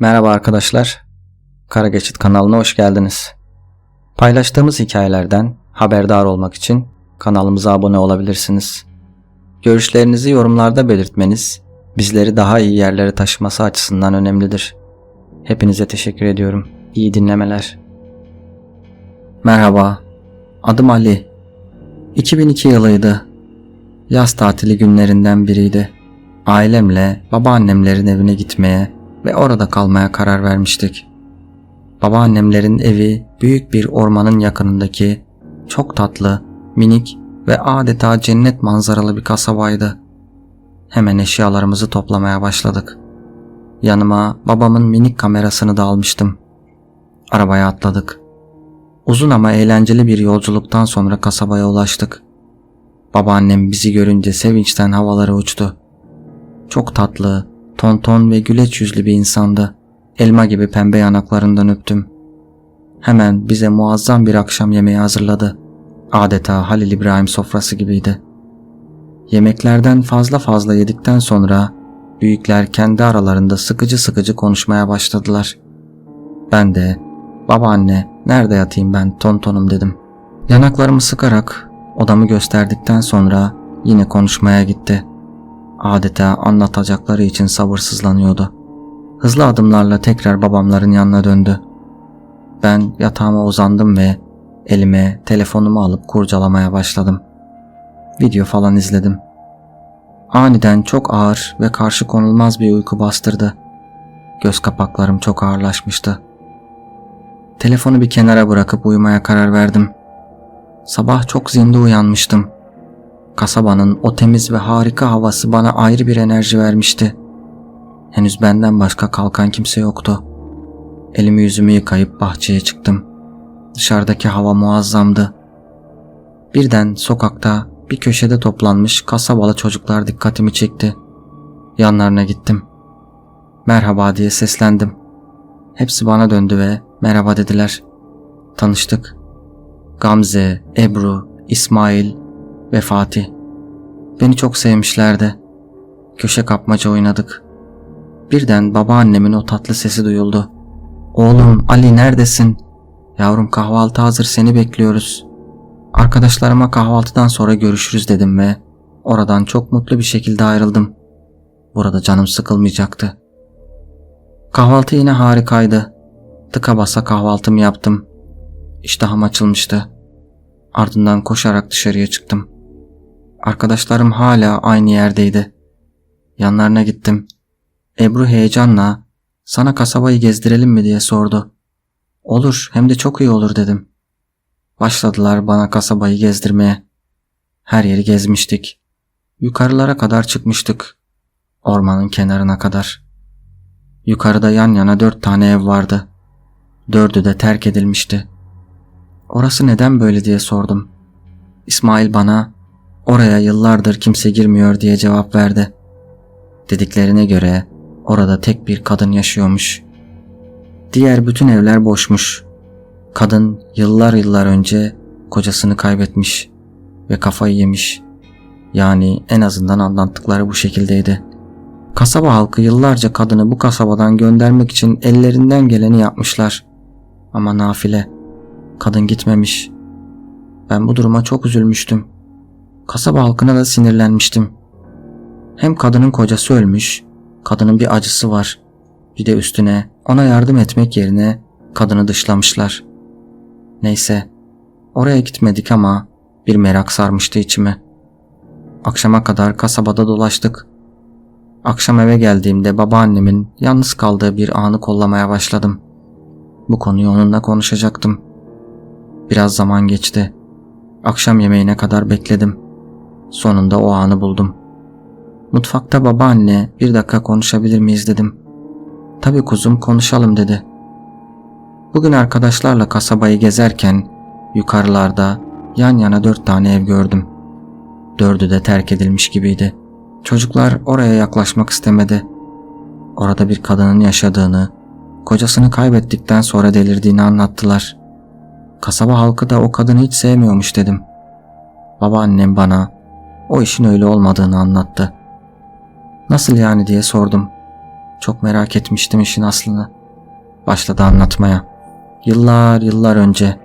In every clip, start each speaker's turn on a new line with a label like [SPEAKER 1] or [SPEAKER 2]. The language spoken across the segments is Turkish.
[SPEAKER 1] Merhaba arkadaşlar. Kara Geçit kanalına hoş geldiniz. Paylaştığımız hikayelerden haberdar olmak için kanalımıza abone olabilirsiniz. Görüşlerinizi yorumlarda belirtmeniz bizleri daha iyi yerlere taşıması açısından önemlidir. Hepinize teşekkür ediyorum. İyi dinlemeler. Merhaba. Adım Ali. 2002 yılıydı. Yaz tatili günlerinden biriydi. Ailemle babaannemlerin evine gitmeye ve orada kalmaya karar vermiştik. Babaannemlerin evi büyük bir ormanın yakınındaki çok tatlı, minik ve adeta cennet manzaralı bir kasabaydı. Hemen eşyalarımızı toplamaya başladık. Yanıma babamın minik kamerasını da almıştım. Arabaya atladık. Uzun ama eğlenceli bir yolculuktan sonra kasabaya ulaştık. Babaannem bizi görünce sevinçten havalara uçtu. Çok tatlı, tonton ve güleç yüzlü bir insandı. Elma gibi pembe yanaklarından öptüm. Hemen bize muazzam bir akşam yemeği hazırladı. Adeta Halil İbrahim sofrası gibiydi. Yemeklerden fazla fazla yedikten sonra büyükler kendi aralarında sıkıcı sıkıcı konuşmaya başladılar. Ben de babaanne nerede yatayım ben tontonum dedim. Yanaklarımı sıkarak odamı gösterdikten sonra yine konuşmaya gitti. Adeta anlatacakları için sabırsızlanıyordu. Hızlı adımlarla tekrar babamların yanına döndü. Ben yatağıma uzandım ve elime telefonumu alıp kurcalamaya başladım. Video falan izledim. Aniden çok ağır ve karşı konulmaz bir uyku bastırdı. Göz kapaklarım çok ağırlaşmıştı. Telefonu bir kenara bırakıp uyumaya karar verdim. Sabah çok zinde uyanmıştım. Kasabanın o temiz ve harika havası bana ayrı bir enerji vermişti. Henüz benden başka kalkan kimse yoktu. Elimi yüzümü yıkayıp bahçeye çıktım. Dışarıdaki hava muazzamdı. Birden sokakta bir köşede toplanmış kasabalı çocuklar dikkatimi çekti. Yanlarına gittim. Merhaba diye seslendim. Hepsi bana döndü ve merhaba dediler. Tanıştık. Gamze, Ebru, İsmail ve Fatih. Beni çok sevmişlerdi. Köşe kapmaca oynadık. Birden babaannemin o tatlı sesi duyuldu. Oğlum Ali neredesin? Yavrum kahvaltı hazır seni bekliyoruz. Arkadaşlarıma kahvaltıdan sonra görüşürüz dedim ve oradan çok mutlu bir şekilde ayrıldım. Burada canım sıkılmayacaktı. Kahvaltı yine harikaydı. Tıka basa kahvaltımı yaptım. İştahım açılmıştı. Ardından koşarak dışarıya çıktım. Arkadaşlarım hala aynı yerdeydi. Yanlarına gittim. Ebru heyecanla sana kasabayı gezdirelim mi diye sordu. Olur hem de çok iyi olur dedim. Başladılar bana kasabayı gezdirmeye. Her yeri gezmiştik. Yukarılara kadar çıkmıştık. Ormanın kenarına kadar. Yukarıda yan yana dört tane ev vardı. Dördü de terk edilmişti. Orası neden böyle diye sordum. İsmail bana oraya yıllardır kimse girmiyor diye cevap verdi. Dediklerine göre orada tek bir kadın yaşıyormuş. Diğer bütün evler boşmuş. Kadın yıllar yıllar önce kocasını kaybetmiş ve kafayı yemiş. Yani en azından anlattıkları bu şekildeydi. Kasaba halkı yıllarca kadını bu kasabadan göndermek için ellerinden geleni yapmışlar. Ama nafile. Kadın gitmemiş. Ben bu duruma çok üzülmüştüm. Kasaba halkına da sinirlenmiştim. Hem kadının kocası ölmüş, kadının bir acısı var. Bir de üstüne ona yardım etmek yerine kadını dışlamışlar. Neyse, oraya gitmedik ama bir merak sarmıştı içimi. Akşama kadar kasabada dolaştık. Akşam eve geldiğimde babaannemin yalnız kaldığı bir anı kollamaya başladım. Bu konuyu onunla konuşacaktım. Biraz zaman geçti. Akşam yemeğine kadar bekledim. Sonunda o anı buldum. Mutfakta babaanne bir dakika konuşabilir miyiz dedim. Tabi kuzum konuşalım dedi. Bugün arkadaşlarla kasabayı gezerken yukarılarda yan yana dört tane ev gördüm. Dördü de terk edilmiş gibiydi. Çocuklar oraya yaklaşmak istemedi. Orada bir kadının yaşadığını, kocasını kaybettikten sonra delirdiğini anlattılar. Kasaba halkı da o kadını hiç sevmiyormuş dedim. Babaannem bana o işin öyle olmadığını anlattı. Nasıl yani diye sordum. Çok merak etmiştim işin aslını. Başladı anlatmaya. Yıllar yıllar önce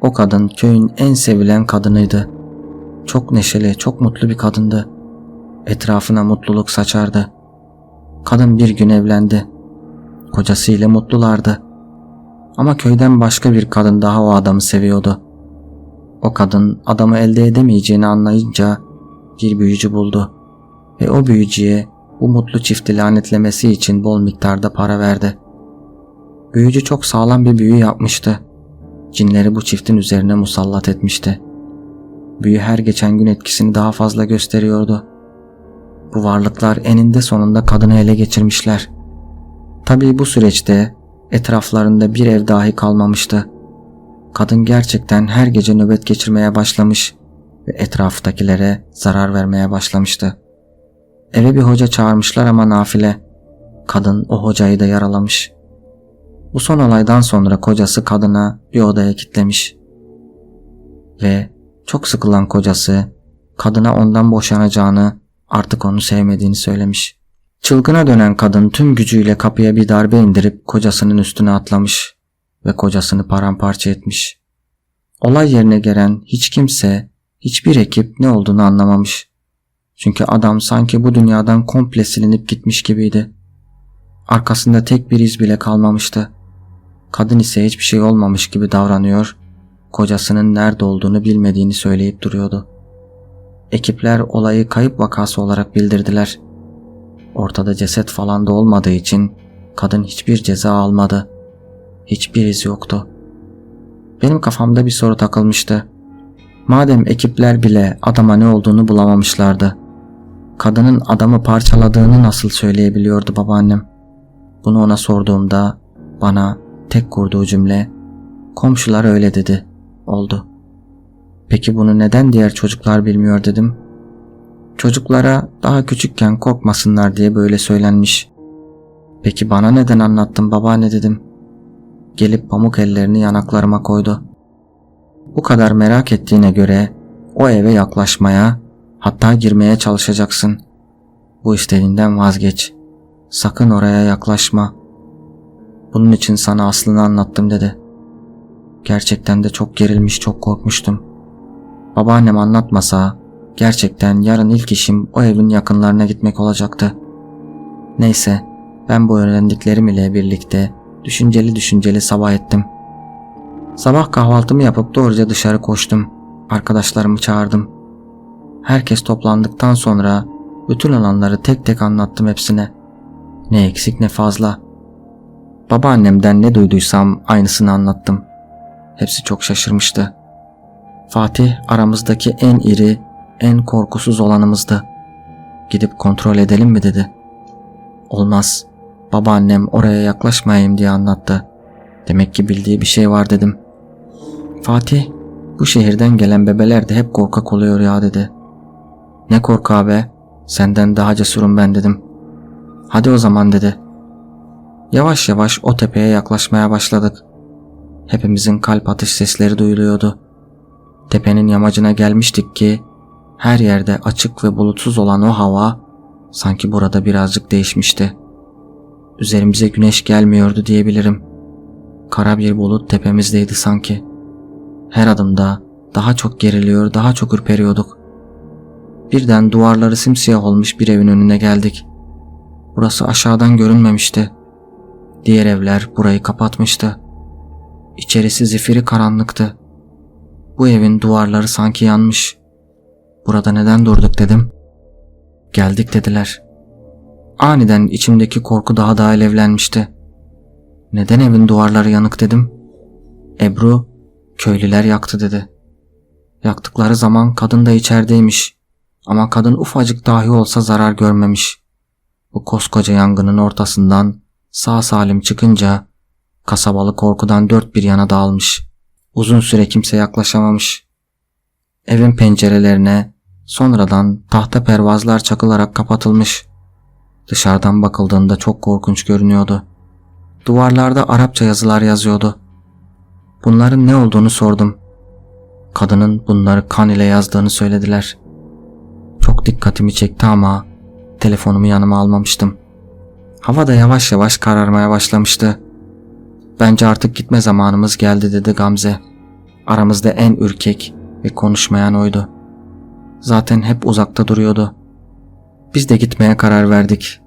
[SPEAKER 1] o kadın köyün en sevilen kadınıydı. Çok neşeli, çok mutlu bir kadındı. Etrafına mutluluk saçardı. Kadın bir gün evlendi. Kocasıyla mutlulardı. Ama köyden başka bir kadın daha o adamı seviyordu. O kadın adamı elde edemeyeceğini anlayınca bir büyücü buldu ve o büyücüye bu mutlu çifti lanetlemesi için bol miktarda para verdi. Büyücü çok sağlam bir büyü yapmıştı. Cinleri bu çiftin üzerine musallat etmişti. Büyü her geçen gün etkisini daha fazla gösteriyordu. Bu varlıklar eninde sonunda kadını ele geçirmişler. Tabii bu süreçte etraflarında bir ev dahi kalmamıştı. Kadın gerçekten her gece nöbet geçirmeye başlamış ve etraftakilere zarar vermeye başlamıştı. Eve bir hoca çağırmışlar ama nafile. Kadın o hocayı da yaralamış. Bu son olaydan sonra kocası kadına bir odaya kitlemiş. Ve çok sıkılan kocası kadına ondan boşanacağını artık onu sevmediğini söylemiş. Çılgına dönen kadın tüm gücüyle kapıya bir darbe indirip kocasının üstüne atlamış ve kocasını paramparça etmiş. Olay yerine gelen hiç kimse, hiçbir ekip ne olduğunu anlamamış. Çünkü adam sanki bu dünyadan komple silinip gitmiş gibiydi. Arkasında tek bir iz bile kalmamıştı. Kadın ise hiçbir şey olmamış gibi davranıyor, kocasının nerede olduğunu bilmediğini söyleyip duruyordu. Ekipler olayı kayıp vakası olarak bildirdiler. Ortada ceset falan da olmadığı için kadın hiçbir ceza almadı. Hiçbir iz yoktu. Benim kafamda bir soru takılmıştı. Madem ekipler bile adama ne olduğunu bulamamışlardı. Kadının adamı parçaladığını nasıl söyleyebiliyordu babaannem? Bunu ona sorduğumda bana tek kurduğu cümle komşular öyle dedi oldu. Peki bunu neden diğer çocuklar bilmiyor dedim. Çocuklara daha küçükken korkmasınlar diye böyle söylenmiş. Peki bana neden anlattın babaanne dedim. Gelip pamuk ellerini yanaklarıma koydu. Bu kadar merak ettiğine göre o eve yaklaşmaya hatta girmeye çalışacaksın. Bu istediğinden vazgeç. Sakın oraya yaklaşma. Bunun için sana aslını anlattım dedi. Gerçekten de çok gerilmiş çok korkmuştum. Babaannem anlatmasa gerçekten yarın ilk işim o evin yakınlarına gitmek olacaktı. Neyse ben bu öğrendiklerim ile birlikte düşünceli düşünceli sabah ettim. Sabah kahvaltımı yapıp doğruca dışarı koştum. Arkadaşlarımı çağırdım. Herkes toplandıktan sonra bütün olanları tek tek anlattım hepsine. Ne eksik ne fazla. Babaannemden ne duyduysam aynısını anlattım. Hepsi çok şaşırmıştı. Fatih aramızdaki en iri, en korkusuz olanımızdı. Gidip kontrol edelim mi dedi. Olmaz. Babaannem oraya yaklaşmayayım diye anlattı. Demek ki bildiği bir şey var dedim. Fatih, bu şehirden gelen bebeler de hep korkak oluyor ya dedi. Ne korkağı be, senden daha cesurum ben dedim. Hadi o zaman dedi. Yavaş yavaş o tepeye yaklaşmaya başladık. Hepimizin kalp atış sesleri duyuluyordu. Tepenin yamacına gelmiştik ki her yerde açık ve bulutsuz olan o hava sanki burada birazcık değişmişti. Üzerimize güneş gelmiyordu diyebilirim. Kara bir bulut tepemizdeydi sanki. Her adımda daha çok geriliyor, daha çok ürperiyorduk. Birden duvarları simsiyah olmuş bir evin önüne geldik. Burası aşağıdan görünmemişti. Diğer evler burayı kapatmıştı. İçerisi zifiri karanlıktı. Bu evin duvarları sanki yanmış. Burada neden durduk dedim. Geldik dediler. Aniden içimdeki korku daha da alevlenmişti. Neden evin duvarları yanık dedim. Ebru, köylüler yaktı dedi. Yaktıkları zaman kadın da içerideymiş. Ama kadın ufacık dahi olsa zarar görmemiş. Bu koskoca yangının ortasından sağ salim çıkınca kasabalı korkudan dört bir yana dağılmış. Uzun süre kimse yaklaşamamış. Evin pencerelerine sonradan tahta pervazlar çakılarak kapatılmış. Dışarıdan bakıldığında çok korkunç görünüyordu. Duvarlarda Arapça yazılar yazıyordu. Bunların ne olduğunu sordum. Kadının bunları kan ile yazdığını söylediler. Çok dikkatimi çekti ama telefonumu yanıma almamıştım. Hava da yavaş yavaş kararmaya başlamıştı. Bence artık gitme zamanımız geldi dedi Gamze. Aramızda en ürkek ve konuşmayan oydu. Zaten hep uzakta duruyordu. Biz de gitmeye karar verdik.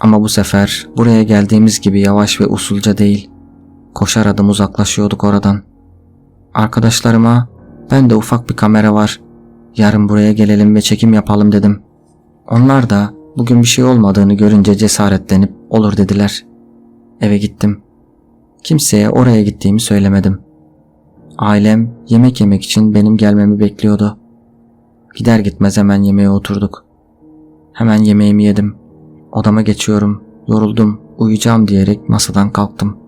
[SPEAKER 1] Ama bu sefer buraya geldiğimiz gibi yavaş ve usulca değil, koşar adım uzaklaşıyorduk oradan. Arkadaşlarıma ben de ufak bir kamera var. Yarın buraya gelelim ve çekim yapalım dedim. Onlar da bugün bir şey olmadığını görünce cesaretlenip olur dediler. Eve gittim. Kimseye oraya gittiğimi söylemedim. Ailem yemek yemek için benim gelmemi bekliyordu. Gider gitmez hemen yemeğe oturduk. Hemen yemeğimi yedim. Odama geçiyorum. Yoruldum, uyuyacağım diyerek masadan kalktım.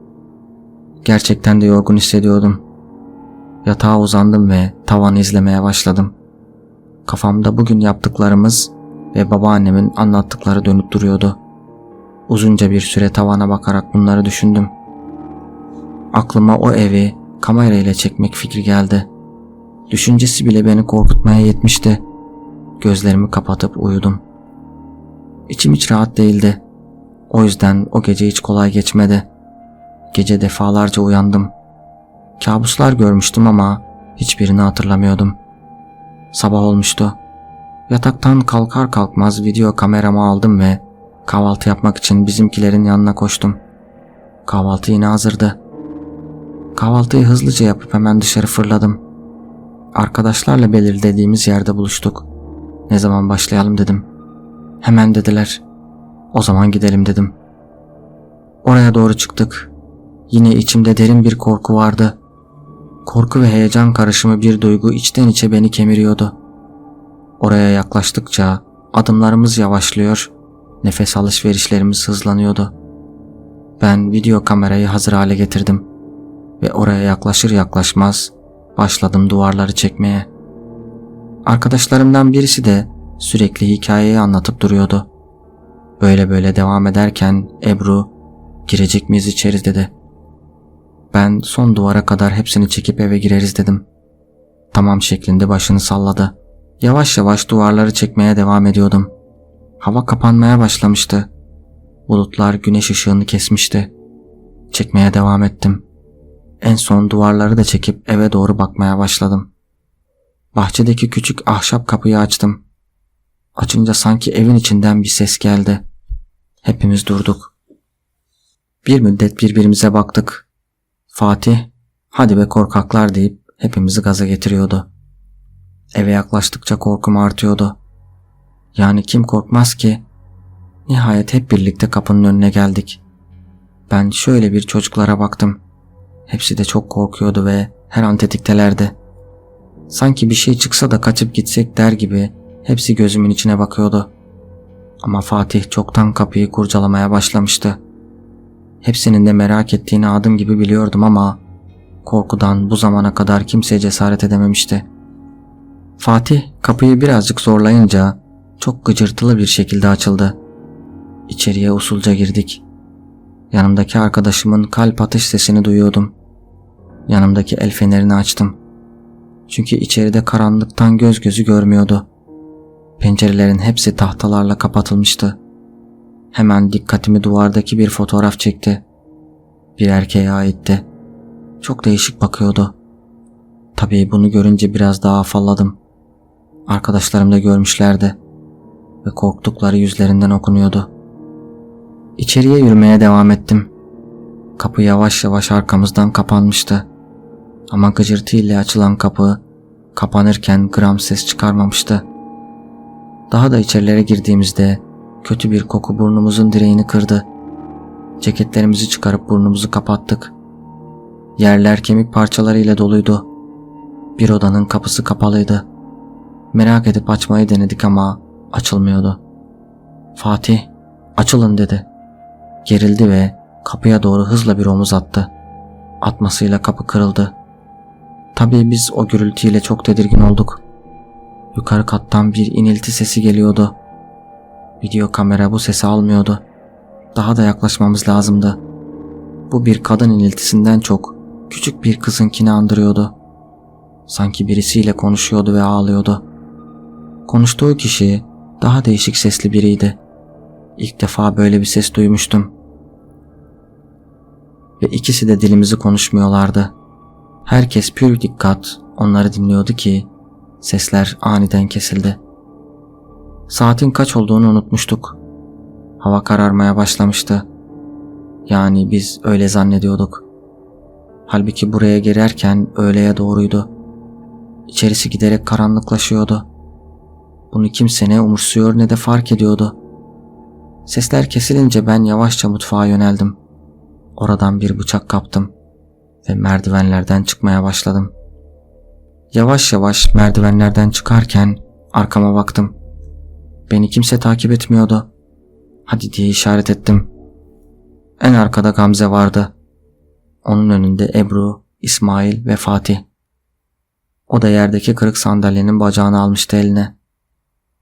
[SPEAKER 1] Gerçekten de yorgun hissediyordum. Yatağa uzandım ve tavanı izlemeye başladım. Kafamda bugün yaptıklarımız ve babaannemin anlattıkları dönüp duruyordu. Uzunca bir süre tavana bakarak bunları düşündüm. Aklıma o evi kamerayla çekmek fikri geldi. Düşüncesi bile beni korkutmaya yetmişti. Gözlerimi kapatıp uyudum. İçim hiç rahat değildi. O yüzden o gece hiç kolay geçmedi. Gece defalarca uyandım. Kabuslar görmüştüm ama hiçbirini hatırlamıyordum. Sabah olmuştu. Yataktan kalkar kalkmaz video kameramı aldım ve kahvaltı yapmak için bizimkilerin yanına koştum. Kahvaltı yine hazırdı. Kahvaltıyı hızlıca yapıp hemen dışarı fırladım. Arkadaşlarla belirlediğimiz yerde buluştuk. Ne zaman başlayalım dedim. Hemen dediler. O zaman gidelim dedim. Oraya doğru çıktık. Yine içimde derin bir korku vardı. Korku ve heyecan karışımı bir duygu içten içe beni kemiriyordu. Oraya yaklaştıkça adımlarımız yavaşlıyor, nefes alışverişlerimiz hızlanıyordu. Ben video kamerayı hazır hale getirdim ve oraya yaklaşır yaklaşmaz başladım duvarları çekmeye. Arkadaşlarımdan birisi de sürekli hikayeyi anlatıp duruyordu. Böyle böyle devam ederken Ebru girecek miyiz içeri dedi. Ben son duvara kadar hepsini çekip eve gireriz dedim. Tamam şeklinde başını salladı. Yavaş yavaş duvarları çekmeye devam ediyordum. Hava kapanmaya başlamıştı. Bulutlar güneş ışığını kesmişti. Çekmeye devam ettim. En son duvarları da çekip eve doğru bakmaya başladım. Bahçedeki küçük ahşap kapıyı açtım. Açınca sanki evin içinden bir ses geldi. Hepimiz durduk. Bir müddet birbirimize baktık. Fatih, hadi be korkaklar deyip hepimizi gaza getiriyordu. Eve yaklaştıkça korkum artıyordu. Yani kim korkmaz ki? Nihayet hep birlikte kapının önüne geldik. Ben şöyle bir çocuklara baktım. Hepsi de çok korkuyordu ve her an tetiktelerdi. Sanki bir şey çıksa da kaçıp gitsek der gibi hepsi gözümün içine bakıyordu. Ama Fatih çoktan kapıyı kurcalamaya başlamıştı. Hepsinin de merak ettiğini adım gibi biliyordum ama korkudan bu zamana kadar kimseye cesaret edememişti. Fatih kapıyı birazcık zorlayınca çok gıcırtılı bir şekilde açıldı. İçeriye usulca girdik. Yanımdaki arkadaşımın kalp atış sesini duyuyordum. Yanımdaki el fenerini açtım. Çünkü içeride karanlıktan göz gözü görmüyordu. Pencerelerin hepsi tahtalarla kapatılmıştı. Hemen dikkatimi duvardaki bir fotoğraf çekti. Bir erkeğe aitti. Çok değişik bakıyordu. Tabii bunu görünce biraz daha afalladım. Arkadaşlarım da görmüşlerdi ve korktukları yüzlerinden okunuyordu. İçeriye yürümeye devam ettim. Kapı yavaş yavaş arkamızdan kapanmıştı. Ama gıcırtıyla açılan kapı kapanırken gram ses çıkarmamıştı. Daha da içerilere girdiğimizde kötü bir koku burnumuzun direğini kırdı. Ceketlerimizi çıkarıp burnumuzu kapattık. Yerler kemik parçalarıyla doluydu. Bir odanın kapısı kapalıydı. Merak edip açmayı denedik ama açılmıyordu. Fatih, açılın dedi. Gerildi ve kapıya doğru hızla bir omuz attı. Atmasıyla kapı kırıldı. Tabii biz o gürültüyle çok tedirgin olduk. Yukarı kattan bir inilti sesi geliyordu. Video kamera bu sesi almıyordu. Daha da yaklaşmamız lazımdı. Bu bir kadın iniltisinden çok küçük bir kızınkini andırıyordu. Sanki birisiyle konuşuyordu ve ağlıyordu. Konuştuğu kişi daha değişik sesli biriydi. İlk defa böyle bir ses duymuştum. Ve ikisi de dilimizi konuşmuyorlardı. Herkes pür dikkat onları dinliyordu ki sesler aniden kesildi. Saatin kaç olduğunu unutmuştuk. Hava kararmaya başlamıştı. Yani biz öyle zannediyorduk. Halbuki buraya girerken öğleye doğruydu. İçerisi giderek karanlıklaşıyordu. Bunu kimse ne umursuyor ne de fark ediyordu. Sesler kesilince ben yavaşça mutfağa yöneldim. Oradan bir bıçak kaptım ve merdivenlerden çıkmaya başladım. Yavaş yavaş merdivenlerden çıkarken arkama baktım. Beni kimse takip etmiyordu. Hadi diye işaret ettim. En arkada Gamze vardı. Onun önünde Ebru, İsmail ve Fatih. O da yerdeki kırık sandalyenin bacağını almıştı eline.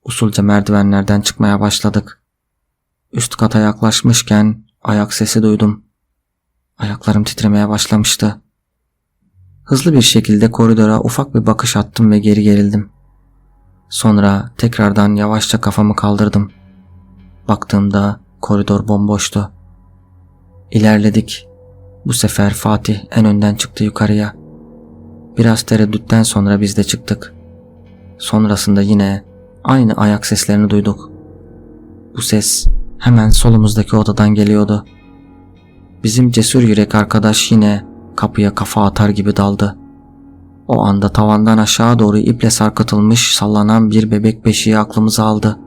[SPEAKER 1] Usulca merdivenlerden çıkmaya başladık. Üst kata yaklaşmışken ayak sesi duydum. Ayaklarım titremeye başlamıştı. Hızlı bir şekilde koridora ufak bir bakış attım ve geri gerildim. Sonra tekrardan yavaşça kafamı kaldırdım. Baktığımda koridor bomboştu. İlerledik. Bu sefer Fatih en önden çıktı yukarıya. Biraz tereddütten sonra biz de çıktık. Sonrasında yine aynı ayak seslerini duyduk. Bu ses hemen solumuzdaki odadan geliyordu. Bizim cesur yürek arkadaş yine kapıya kafa atar gibi daldı. O anda tavandan aşağı doğru iple sarkıtılmış sallanan bir bebek beşiği aklımıza aldı.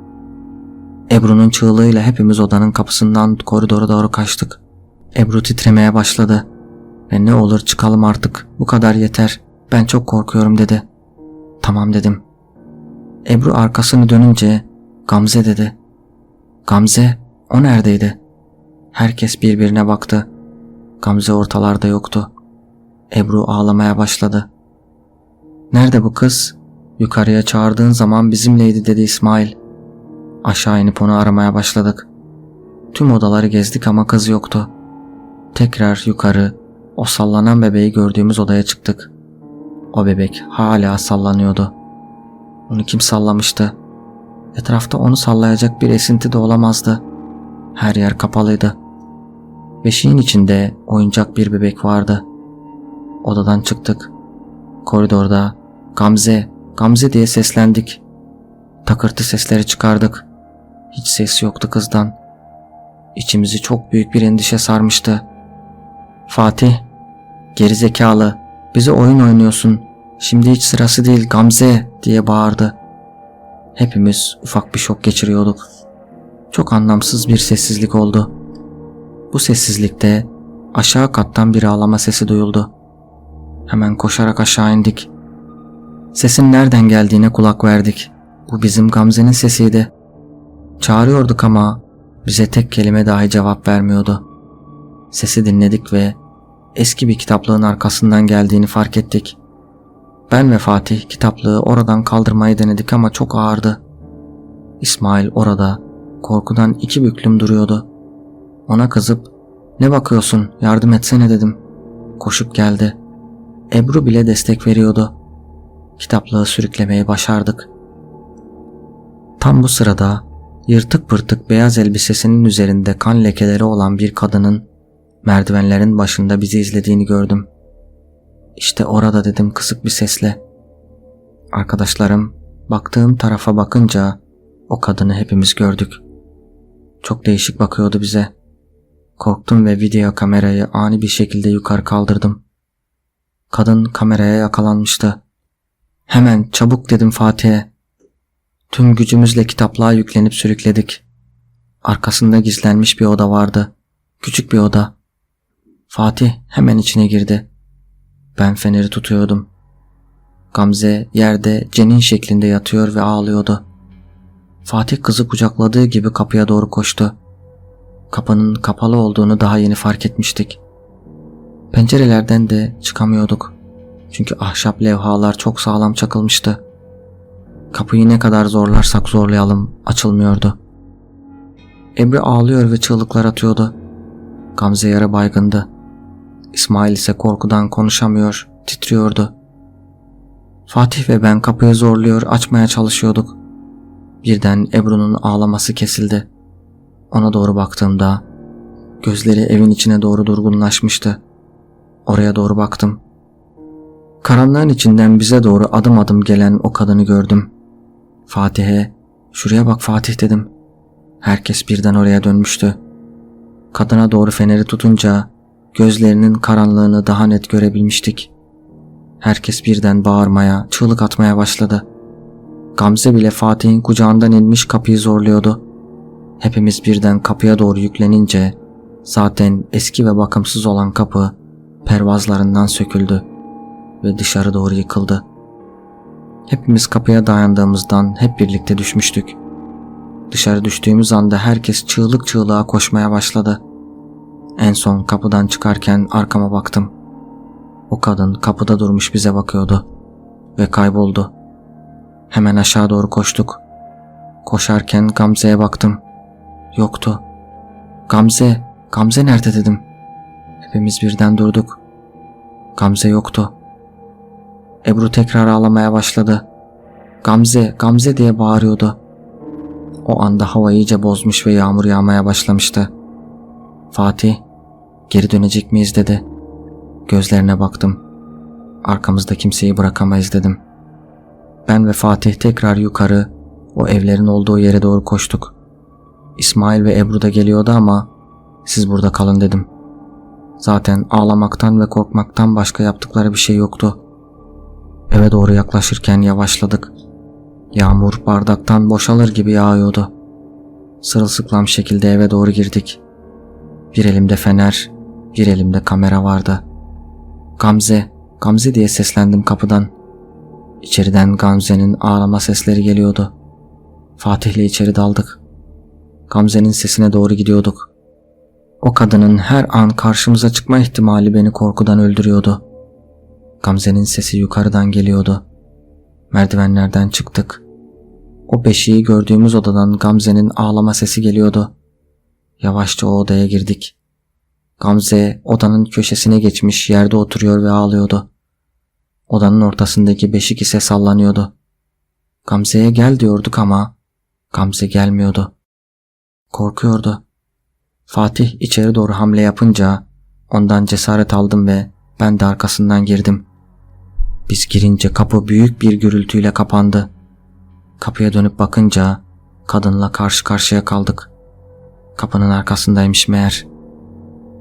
[SPEAKER 1] Ebru'nun çığlığıyla hepimiz odanın kapısından koridora doğru kaçtık. Ebru titremeye başladı. Ve ne olur çıkalım artık bu kadar yeter ben çok korkuyorum dedi. Tamam dedim. Ebru arkasını dönünce Gamze dedi. Gamze o neredeydi? Herkes birbirine baktı. Gamze ortalarda yoktu. Ebru ağlamaya başladı. Nerede bu kız? Yukarıya çağırdığın zaman bizimleydi dedi İsmail. Aşağı inip onu aramaya başladık. Tüm odaları gezdik ama kız yoktu. Tekrar yukarı o sallanan bebeği gördüğümüz odaya çıktık. O bebek hala sallanıyordu. Onu kim sallamıştı? Etrafta onu sallayacak bir esinti de olamazdı. Her yer kapalıydı. Beşiğin içinde oyuncak bir bebek vardı. Odadan çıktık. Koridorda Gamze, Gamze diye seslendik. Takırtı sesleri çıkardık. Hiç ses yoktu kızdan. İçimizi çok büyük bir endişe sarmıştı. Fatih, geri zekalı, bize oyun oynuyorsun. Şimdi hiç sırası değil Gamze diye bağırdı. Hepimiz ufak bir şok geçiriyorduk. Çok anlamsız bir sessizlik oldu. Bu sessizlikte aşağı kattan bir ağlama sesi duyuldu. Hemen koşarak aşağı indik. Sesin nereden geldiğine kulak verdik. Bu bizim Gamze'nin sesiydi. Çağırıyorduk ama bize tek kelime dahi cevap vermiyordu. Sesi dinledik ve eski bir kitaplığın arkasından geldiğini fark ettik. Ben ve Fatih kitaplığı oradan kaldırmayı denedik ama çok ağırdı. İsmail orada korkudan iki büklüm duruyordu. Ona kızıp ne bakıyorsun yardım etsene dedim. Koşup geldi. Ebru bile destek veriyordu. Kitaplığı sürüklemeyi başardık. Tam bu sırada yırtık pırtık beyaz elbisesinin üzerinde kan lekeleri olan bir kadının merdivenlerin başında bizi izlediğini gördüm. İşte orada dedim kısık bir sesle. Arkadaşlarım baktığım tarafa bakınca o kadını hepimiz gördük. Çok değişik bakıyordu bize. Korktum ve video kamerayı ani bir şekilde yukarı kaldırdım. Kadın kameraya yakalanmıştı. Hemen çabuk dedim Fatih'e. Tüm gücümüzle kitaplığa yüklenip sürükledik. Arkasında gizlenmiş bir oda vardı. Küçük bir oda. Fatih hemen içine girdi. Ben feneri tutuyordum. Gamze yerde cenin şeklinde yatıyor ve ağlıyordu. Fatih kızı kucakladığı gibi kapıya doğru koştu. Kapının kapalı olduğunu daha yeni fark etmiştik. Pencerelerden de çıkamıyorduk. Çünkü ahşap levhalar çok sağlam çakılmıştı. Kapıyı ne kadar zorlarsak zorlayalım açılmıyordu. Ebru ağlıyor ve çığlıklar atıyordu. Gamze yarı baygındı. İsmail ise korkudan konuşamıyor, titriyordu. Fatih ve ben kapıyı zorluyor, açmaya çalışıyorduk. Birden Ebru'nun ağlaması kesildi. Ona doğru baktığımda gözleri evin içine doğru durgunlaşmıştı. Oraya doğru baktım. Karanlığın içinden bize doğru adım adım gelen o kadını gördüm. Fatih'e, şuraya bak Fatih dedim. Herkes birden oraya dönmüştü. Kadına doğru feneri tutunca gözlerinin karanlığını daha net görebilmiştik. Herkes birden bağırmaya, çığlık atmaya başladı. Gamze bile Fatih'in kucağından inmiş kapıyı zorluyordu. Hepimiz birden kapıya doğru yüklenince zaten eski ve bakımsız olan kapı pervazlarından söküldü ve dışarı doğru yıkıldı. Hepimiz kapıya dayandığımızdan hep birlikte düşmüştük. Dışarı düştüğümüz anda herkes çığlık çığlığa koşmaya başladı. En son kapıdan çıkarken arkama baktım. O kadın kapıda durmuş bize bakıyordu ve kayboldu. Hemen aşağı doğru koştuk. Koşarken Gamze'ye baktım. Yoktu. Gamze, Gamze nerede dedim. Hepimiz birden durduk. Gamze yoktu. Ebru tekrar ağlamaya başladı. Gamze, Gamze diye bağırıyordu. O anda hava iyice bozmuş ve yağmur yağmaya başlamıştı. Fatih, geri dönecek miyiz dedi. Gözlerine baktım. Arkamızda kimseyi bırakamayız dedim. Ben ve Fatih tekrar yukarı, o evlerin olduğu yere doğru koştuk. İsmail ve Ebru da geliyordu ama siz burada kalın dedim. Zaten ağlamaktan ve korkmaktan başka yaptıkları bir şey yoktu. Eve doğru yaklaşırken yavaşladık. Yağmur bardaktan boşalır gibi yağıyordu. Sırılsıklam şekilde eve doğru girdik. Bir elimde fener, bir elimde kamera vardı. Gamze, Gamze diye seslendim kapıdan. İçeriden Gamze'nin ağlama sesleri geliyordu. Fatih'le içeri daldık. Gamze'nin sesine doğru gidiyorduk. O kadının her an karşımıza çıkma ihtimali beni korkudan öldürüyordu. Gamze'nin sesi yukarıdan geliyordu. Merdivenlerden çıktık. O beşiği gördüğümüz odadan Gamze'nin ağlama sesi geliyordu. Yavaşça o odaya girdik. Gamze odanın köşesine geçmiş yerde oturuyor ve ağlıyordu. Odanın ortasındaki beşik ise sallanıyordu. Gamze'ye gel diyorduk ama Gamze gelmiyordu. Korkuyordu. Fatih içeri doğru hamle yapınca ondan cesaret aldım ve ben de arkasından girdim. Biz girince kapı büyük bir gürültüyle kapandı. Kapıya dönüp bakınca kadınla karşı karşıya kaldık. Kapının arkasındaymış meğer.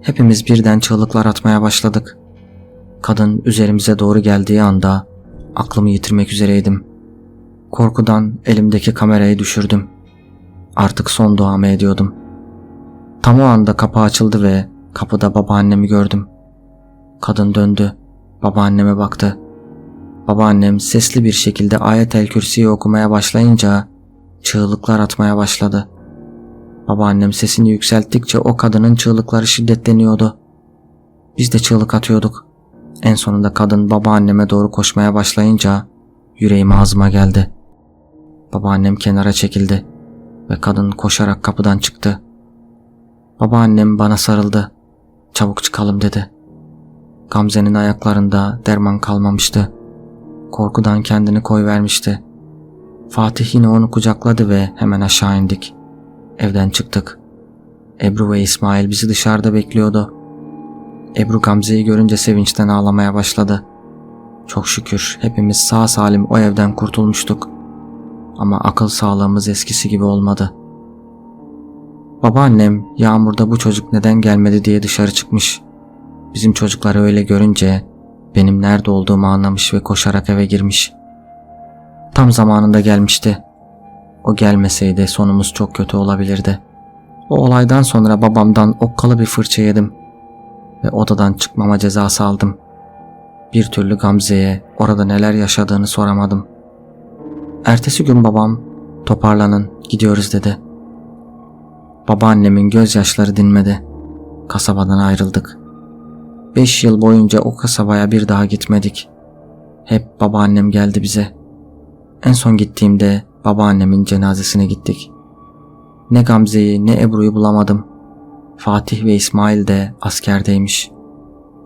[SPEAKER 1] Hepimiz birden çığlıklar atmaya başladık. Kadın üzerimize doğru geldiği anda aklımı yitirmek üzereydim. Korkudan elimdeki kamerayı düşürdüm. Artık son duamı ediyordum. Tam o anda kapı açıldı ve kapıda babaannemi gördüm. Kadın döndü. Babaanneme baktı. Babaannem sesli bir şekilde ayet-el kürsiyi okumaya başlayınca çığlıklar atmaya başladı. Babaannem sesini yükselttikçe o kadının çığlıkları şiddetleniyordu. Biz de çığlık atıyorduk. En sonunda kadın babaanneme doğru koşmaya başlayınca yüreğim ağzıma geldi. Babaannem kenara çekildi ve kadın koşarak kapıdan çıktı. Babaannem bana sarıldı. Çabuk çıkalım dedi. Gamze'nin ayaklarında derman kalmamıştı. Korkudan kendini koyvermişti. Fatih yine onu kucakladı ve hemen aşağı indik. Evden çıktık. Ebru ve İsmail bizi dışarıda bekliyordu. Ebru Gamze'yi görünce sevinçten ağlamaya başladı. Çok şükür hepimiz sağ salim o evden kurtulmuştuk. Ama akıl sağlığımız eskisi gibi olmadı. Babaannem yağmurda bu çocuk neden gelmedi diye dışarı çıkmış. Bizim çocukları öyle görünce benim nerede olduğumu anlamış ve koşarak eve girmiş. Tam zamanında gelmişti. O gelmeseydi sonumuz çok kötü olabilirdi. O olaydan sonra babamdan okkalı bir fırça yedim ve odadan çıkmama cezası aldım. Bir türlü Gamze'ye orada neler yaşadığını soramadım. Ertesi gün babam toparlanın gidiyoruz dedi. Babaannemin gözyaşları dinmedi. Kasabadan ayrıldık. Beş yıl boyunca o kasabaya bir daha gitmedik. Hep babaannem geldi bize. En son gittiğimde babaannemin cenazesine gittik. Ne Gamze'yi ne Ebru'yu bulamadım. Fatih ve İsmail de askerdeymiş.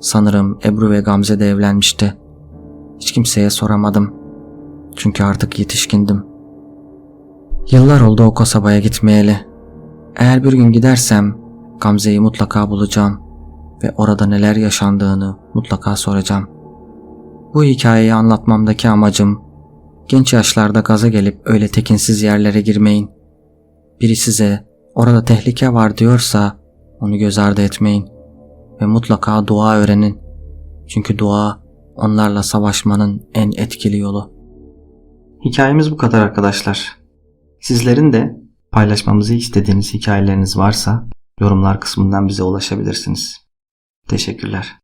[SPEAKER 1] Sanırım Ebru ve Gamze de evlenmişti. Hiç kimseye soramadım. Çünkü artık yetişkindim. Yıllar oldu o kasabaya gitmeyeli. Eğer bir gün gidersem Gamze'yi mutlaka bulacağım ve orada neler yaşandığını mutlaka soracağım. Bu hikayeyi anlatmamdaki amacım genç yaşlarda gaza gelip öyle tekinsiz yerlere girmeyin. Biri size orada tehlike var diyorsa onu göz ardı etmeyin ve mutlaka dua öğrenin. Çünkü dua onlarla savaşmanın en etkili yolu. Hikayemiz bu kadar arkadaşlar. Sizlerin de paylaşmamızı istediğiniz hikayeleriniz varsa yorumlar kısmından bize ulaşabilirsiniz. Teşekkürler.